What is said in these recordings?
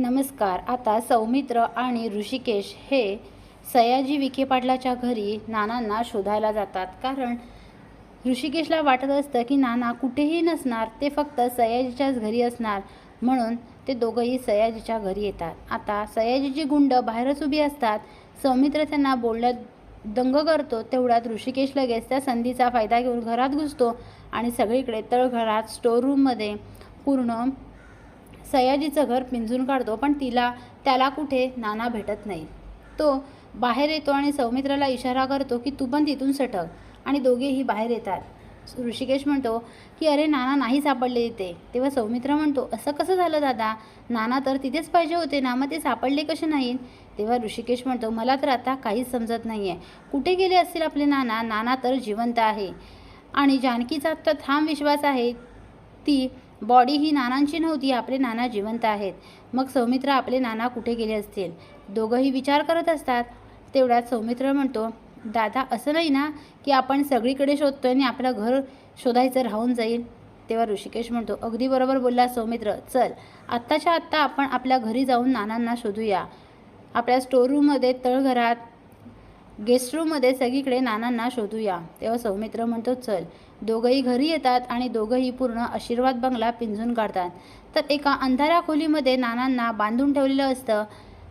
नमस्कार. आता सौमित्र आणि ऋषिकेश हे सयाजी विखे पाटलाच्या घरी नानांना शोधायला जातात. कारण ऋषिकेशला वाटत असतं की नाना कुठेही नसणार ते फक्त सयाजीच्याच घरी असणार म्हणून ते दोघंही सयाजीच्या घरी येतात. आता सयाजीची गुंड बाहेरच उभी असतात. सौमित्र त्यांना बोलण्यात दंग करतो. तेवढ्यात ऋषिकेश लगेच त्या संधीचा फायदा घेऊन घरात घुसतो आणि सगळीकडे तळघरात स्टोअर रूममध्ये पूर्ण सयाजीचं घर पिंजून काढतो पण तिला त्याला कुठे नाना भेटत नाही. तो बाहेर येतो आणि सौमित्राला इशारा करतो की तू पण तिथून सटक आणि दोघेही बाहेर येतात. ऋषिकेश म्हणतो की अरे नाना नाही सापडले तिथे तेव्हा सौमित्र म्हणतो असं कसं झालं दादा? नाना तर तिथेच पाहिजे होते ना मग ते सापडले कसे नाहीत? तेव्हा ऋषिकेश म्हणतो मला तर आता काहीच समजत नाही आहे कुठे गेले असतील आपले नाना? नाना तर जिवंत आहे आणि जानकीचा तर ठाम विश्वास आहे. ती बॉडी ही नानांची नव्हती आपले नाना जिवंत आहेत. मग सौमित्र आपले नाना कुठे गेले असतील? दोघंही विचार करत असतात. तेवढ्यात सौमित्र म्हणतो दादा असं नाही ना की आपण सगळीकडे शोधतोय आणि आपलं घर शोधायचं राहून जाईल? तेव्हा ऋषिकेश म्हणतो अगदी बरोबर बोलला सौमित्र. चल आत्ताच्या आत्ता आपण आपल्या घरी जाऊन नानांना शोधूया. आपल्या स्टोअररूममध्ये तळघरात गेस्ट रूममध्ये सगळीकडे नानांना शोधूया. तेव्हा सौमित्र म्हणतो चल. दोघंही घरी येतात आणि दोघंही पूर्ण आशीर्वाद बंगला पिंजून काढतात. तर एका अंधाऱ्या खोलीमध्ये नानांना बांधून ठेवलेलं असतं.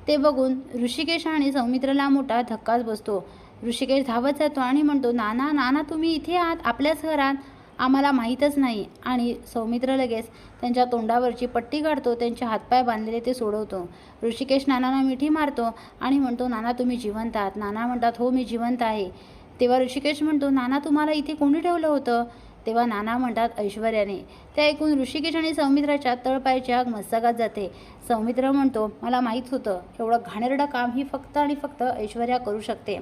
ते बघून ऋषिकेश आणि सौमित्रला मोठा धक्काच बसतो. ऋषिकेश धावत जातो आणि म्हणतो नाना नाना तुम्ही इथे आहात आपल्याच घरात. आम्हाला माहीतच नाही. आणि सौमित्र लगेच त्यांच्या तोंडावरची पट्टी काढतो त्यांचे हातपाय बांधलेले ते सोडवतो. ऋषिकेश नानांना मिठी मारतो आणि म्हणतो नाना तुम्ही जिवंत आहात. नाना म्हणतात हो मी जिवंत आहे. तेव्हा ऋषिकेश म्हणतो नाना तुम्हाला इथे कोणी ठेवलं होतं? तेव्हा नाना म्हणतात ऐश्वर्याने. ते ऐकून ऋषिकेश आणि सौमित्राच्या तळपायची आग मस्तकात जाते. सौमित्र म्हणतो मला माहीत होतं एवढं घाणेरडं काम ही फक्त आणि फक्त ऐश्वर्या करू शकते.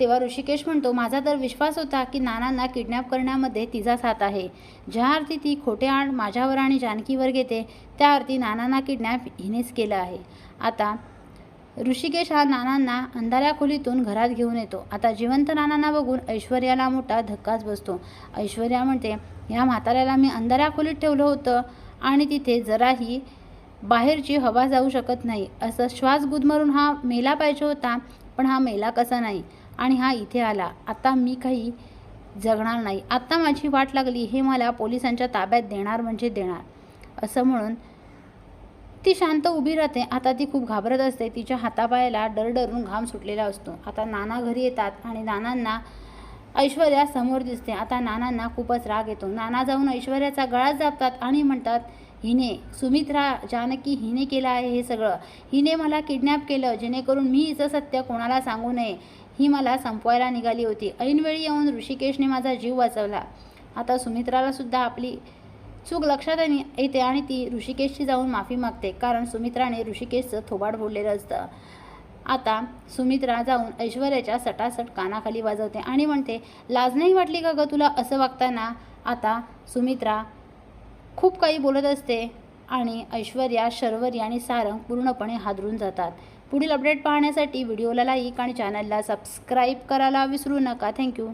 तेव्हा ऋषिकेश म्हणतो माझा तर विश्वास होता की नानांना किडनॅप करण्यामध्ये तिचा साथ आहे. ज्या अर्थी ती खोटे आण माझ्यावर आणि जानकीवर घेते त्या अर्थी नानांना किडनॅप हिनेच केलं आहे. आता ऋषिकेश हा नानांना अंधाऱ्या खोलीतून घरात घेऊन येतो. आता जिवंत नानांना बघून ऐश्वर्याला मोठा धक्काच बसतो. ऐश्वर्या म्हणते ह्या म्हाताऱ्याला मी अंधाऱ्या खोलीत ठेवलं होतं आणि तिथे जराही बाहेरची हवा जाऊ शकत नाही. असं श्वास गुदमरून हा मेला पाहिजे होता पण हा मेला कसा नाही. आणि हा इथे आला. आता मी काही जगणार नाही. आता माझी वाट लागली हे मला पोलिसांच्या ताब्यात देणार म्हणजे देणार. असं म्हणून ती शांत उभी राहते. आता ती खूप घाबरत असते. तिच्या हातापायाला डरडरून घाम सुटलेला असतो. आता नाना घरी येतात आणि नानांना ऐश्वर्या समोर दिसते. आता नानांना खूपच राग येतो. नाना जाऊन ऐश्वर्याचा गळा जापतात आणि म्हणतात हिने सुमित्रा जानकी हिने केलं आहे हे सगळं. हिने मला किडनॅप केलं जेणेकरून मी हिचं सत्य कोणाला सांगू नये ही मला संपवायला निघाली होती. ऐनवेळी येऊन ऋषिकेशने माझा जीव वाचवला. आता सुमित्रालासुद्धा आपली चूक लक्षात येते आणि ती ऋषिकेशची जाऊन माफी मागते कारण सुमित्राने ऋषिकेशचं थोबाड फोडलेलं असतं. आता सुमित्रा जाऊन ऐश्वर्याच्या सटासट कानाखाली वाजवते आणि म्हणते लाज नाही वाटली का गं तुला असं वागताना? आता सुमित्रा खूप काही बोलत असते आणि ऐश्वर्या शर्वरी आणि सारंग पूर्णपणे हादरून जातात. पुढील अपडेट पाहण्यासाठी व्हिडिओला लाईक आणि चॅनलला सबस्क्राईब करायला विसरू नका. थँक्यू